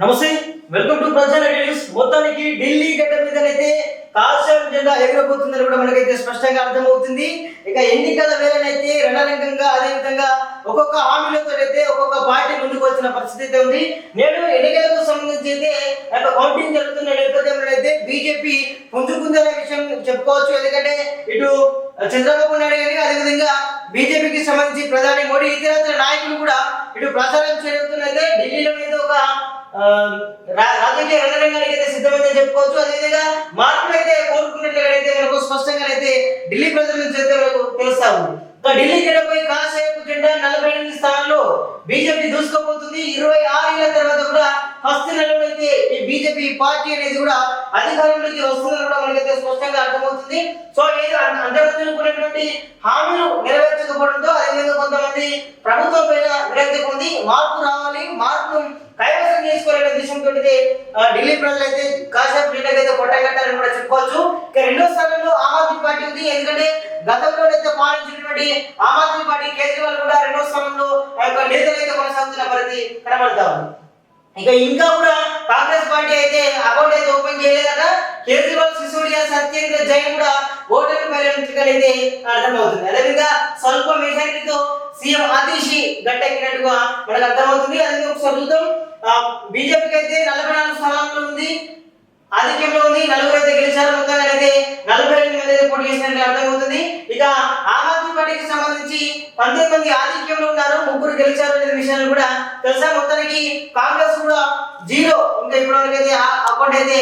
నమస్తే welcome to ప్రజల news. మొత్తానికి ఢిల్లీ గడ్డ మీదనైతే కాషాయం జెండా ఎగరబోతుందని కూడా మనకైతే స్పష్టంగా అర్థమవుతుంది. ఇక ఎన్నికల వేళనైతే రణరంగంగా అదేవిధంగా ఒక్కొక్క హామీలతో అయితే ఒక్కొక్క పార్టీ ముందుకు వచ్చిన పరిస్థితి అయితే ఉంది. నేడు ఎన్నికలకు సంబంధించి అయితే కౌంటింగ్ జరుగుతున్న నేపథ్యంలో అయితే బీజేపీ పుంజుకుందనే విషయం చెప్పుకోవచ్చు. ఎందుకంటే ఇటు చంద్రబాబు నాయుడు గారి అదేవిధంగా బీజేపీకి సంబంధించి ప్రధాని మోడీ ఇతరత్ర నాయకులు కూడా ఇటు ప్రచారం చేస్తున్నదే ఢిల్లీలో అయితే ఒక రా- రాజకీయ రణరంగానికి అయితే సిద్ధమైందని చెప్పుకోవచ్చు. అదేవిధంగా మార్పులు అయితే కోరుకున్నట్లుగా అయితే మనకు స్పష్టంగా అయితే ఢిల్లీ ప్రజల నుంచి అయితే మనకు తెలుస్తా ఉంది. ఢిల్లీ గడపై కాసేపు జెండా నలభై ఎనిమిది స్థానాల్లో బీజేపీ దూసుకోబోతుంది ఇరవై ఆరు ఏళ్ళ తర్వాత కూడా ఫస్ట్ నెలలో అయితే ఈ బీజేపీ పార్టీ అనేది కూడా అధికారంలోకి వస్తుందని కూడా మనకైతే స్పష్టంగా అర్థమవుతుంది. సో ఏదో అంత- హామీలు నెరవేర్చకపోవడంతో అదేవిధంగా కొంతమంది ప్రభుత్వం పైన విరక్తి పొంది మార్పు రావాలి మార్పును కైవసం చేసుకోలేని ఉద్దేశంతో ఢిల్లీ ప్రజలు అయితే కాసేపు ఢిల్లీకి అయితే కొట్టగట్టారని కూడా చెప్పుకోవచ్చు. ఇక రెండో స్థానంలో ఆమ్ ఆద్మీ పార్టీ ఉంది. ఎందుకంటే గతంలో అయితే పాలించినటువంటి ఆమ్ ఆద్మీ పార్టీ కేజ్రీవాల్ కూడా రెండో స్థానంలో ఆ యొక్క నేతలు అయితే కొనసాగుతున్న పరిధి కనబడతా ఉంది. ఇక ఇంకా కూడా కాంగ్రెస్ పార్టీ అయితే అకౌంట్ అయితే ఓపెన్ చేయలేదట. కేజ్రీవాల్ సిసోడియా సత్యేంద్ర జైన్ కూడా ఓటమి పరిణితులుగా అయితే అర్థమవుతుంది. అదేవిధంగా స్వల్ప మెజారిటీతో సీఎం ఆదేశి గట్టెక్కినట్టుగా మనకు అర్థమవుతుంది. అదే ఒకసారి చూద్దాం బీజేపీకి అయితే నలభై నాలుగు స్థానాల్లో ఉంది ఆధిక్యంలో ఉంది నలుగురు అయితే గెలిచారు మొత్తంగా అయితే నలభై ఎనిమిది మంది అయితే పోటీ చేసినట్లు అర్థమవుతుంది ఇక ఆమ్ ఆద్మీ పార్టీకి సంబంధించి పంతొమ్మిది మంది ఆధిక్యంలో ఉన్నారు ముగ్గురు గెలిచారు అనే విషయాన్ని కూడా తెలుసా? మొత్తానికి కాంగ్రెస్ కూడా జీరో. ఇంకా ఇప్పటివరకు అయితే అకౌంట్ అయితే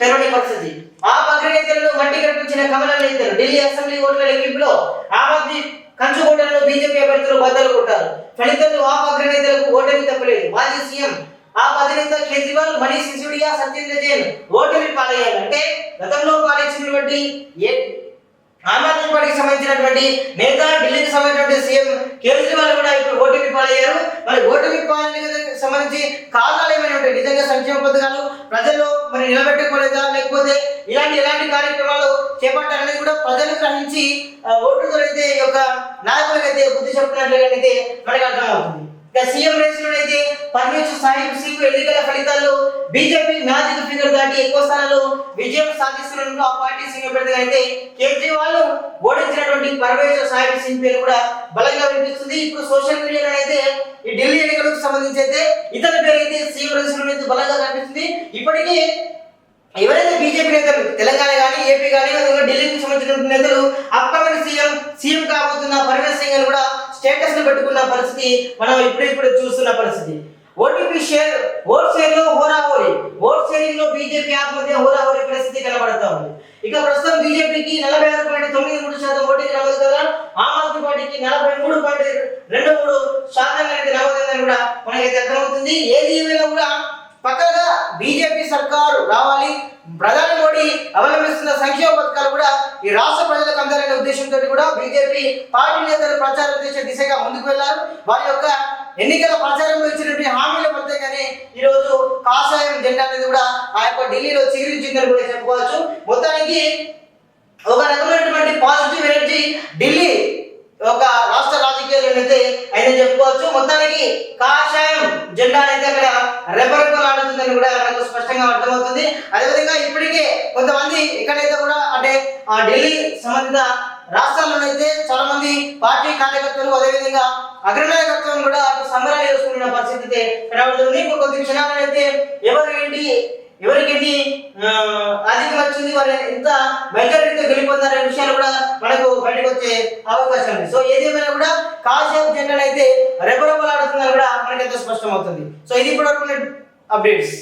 తెరవని పరిస్థితి. ఆ పక్కన నేతలను మట్టి కనిపించిన కమల నేతలు ఢిల్లీ అసెంబ్లీ ఓట్ల లెక్కింపులో ఆమ్ ఆద్మీ కంచుకోటలో బీజేపీ అభ్యర్థులు బద్దలు కొట్టారు. ఫలితంలో ఆ పక్కన నేతలకు ఓటమి తప్పలేదు. మాజీ సీఎం ఆ అధినేత కేజ్రీవాల్ మనీష్ సిసోడియా సత్యేంద్ర జైన్ ఓటమి పాలయ్యారు. అంటే గతంలో పాలించినటువంటి ఆమ్ ఆద్మీ పార్టీకి సంబంధించినటువంటి నేత ఢిల్లీకి సంబంధించినటువంటి సీఎం కేజ్రీవాల్ కూడా ఇప్పుడు ఓటమి పాలయ్యారు. మరి ఓటమి పాలనకి సంబంధించి కారణాలు ఏమైనా ఉంటాయి? నిజంగా సంక్షేమ పథకాలు ప్రజల్లో మరి నిలబెట్టుకోలేదా? లేకపోతే ఇలాంటి ఎలాంటి కార్యక్రమాలు చేపట్టాలనేది కూడా ప్రజలు గ్రహించి ఆ, ఓటుతో అయితే ఈ యొక్క నాయకులకు అయితే బుద్ధి చెప్తున్నట్లుగా అయితే మనకు అర్థమవుతుంది. ఇక సీఎం రేస్లో అయితే పరమేశ్వర్ సాహిబ్ సింగ్ ఎన్నికల ఫలితాల్లో బీజేపీ మ్యాజిక్ ఫిగర్ దాటి ఎక్కువ స్థానంలో విజయం సాధిస్తున్నట్టు ఆ పార్టీ సీఎం అభ్యర్థిగా అయితే కేజ్రీవాల్ ఓడించినటువంటి పరమేశ్వర్ సాహిబ్ సింగ్ పేరు కూడా బలంగా వినిపిస్తుంది. ఇప్పుడు సోషల్ మీడియాలో అయితే ఈ ఢిల్లీ ఎన్నికలకు సంబంధించి అయితే ఇతర పేరు అయితే సీఎం రేస్లో అయితే బలంగా కనిపిస్తుంది. ఇప్పటికీ ఎవరైతే బీజేపీ నేతలు తెలంగాణ కానీ ఏపీ కానీ ఢిల్లీకి సంబంధించిన నేతలు అప్కమింగ్ సీఎం సీఎం కాబోతున్న పరమేశ్ సింగ్ అని కూడా స్టేటస్ పెట్టుకున్న పరిస్థితి మనం ఇప్పుడు ఇప్పుడు చూస్తున్న పరిస్థితి. ఓటీపీ షేర్ ఓట్ షేర్లో హోరాహోరి. ఓట్ షేరింగ్లో బీజేపీ ఆత్మహత్య హోరాహోరి పరిస్థితి కనబడతా ఉంది. ఇక ప్రస్తుతం బీజేపీకి నలభై ఆరు పాయింట్ తొమ్మిది మూడు శాతం ఓటింగ్ నమోదు కదా? ఆమ్ ఆద్మీ పార్టీకి నలభై మూడు పాయింట్ రెండు మూడు శాతం అనేది నమోదైందని కూడా మనకైతే అర్థమవుతుంది. ఏది ఏమైనా కూడా పక్కగా బీజేపీ సర్కారు రావాలి ప్రధాని మోడీ అవలంబిస్తున్న సంక్షేమ పథకాలు కూడా ఈ రాష్ట్ర ప్రజలకు అందాలనే ఉద్దేశంతో కూడా బీజేపీ పార్టీ నేతలు ప్రచారం చేసే దిశగా ముందుకు వెళ్ళారు. వారి యొక్క ఎన్నికల ప్రచారంలో ఇచ్చినటువంటి హామీల ఫలితంగానే ఈ రోజు కాషాయం జెండా అనేది కూడా ఆ యొక్క ఢిల్లీలో చిగురించిందని కూడా చెప్పుకోవచ్చు. మొత్తానికి ఒక రకమైనటువంటి పాజిటివ్ ఎనర్జీ ఢిల్లీ ఒక రాష్ట్ర రాజకీయాలు అయితే అయితే చెప్పుకోవచ్చు. మొత్తానికి కాషాయం జెండా అనేది అక్కడ రెపరెపలాడుతుందని కూడా మనకు స్పష్టంగా అర్థమవుతుంది. అదేవిధంగా ఇప్పటికే కొంతమంది ఎక్కడైతే కూడా అంటే ఆ ఢిల్లీ సంబంధిత రాష్ట్రాల్లోనైతే చాలా మంది పార్టీ కార్యకర్తలు అదేవిధంగా అగ్రనాయకత్వం కూడా అటు సంబరాలు చేసుకున్న పరిస్థితి అయితే కనబడుతుంది. ఇప్పుడు కొద్ది క్షణాలైతే ఎవరు ఏంటి ఎవరికి ఎన్ని ఆధిక్యం వచ్చింది వారు ఎంత మెజారిటీతో గెలిపొందారనే విషయాలు కూడా మనకు బయటకు వచ్చే అవకాశం ఉంది. సో ఏదేమైనా కూడా కాసేపు జనరల్ అయితే రెపరెపలాడుతుందని కూడా మనకైతే స్పష్టమవుతుంది. సో ఇది ఇప్పుడు అప్డేట్స్.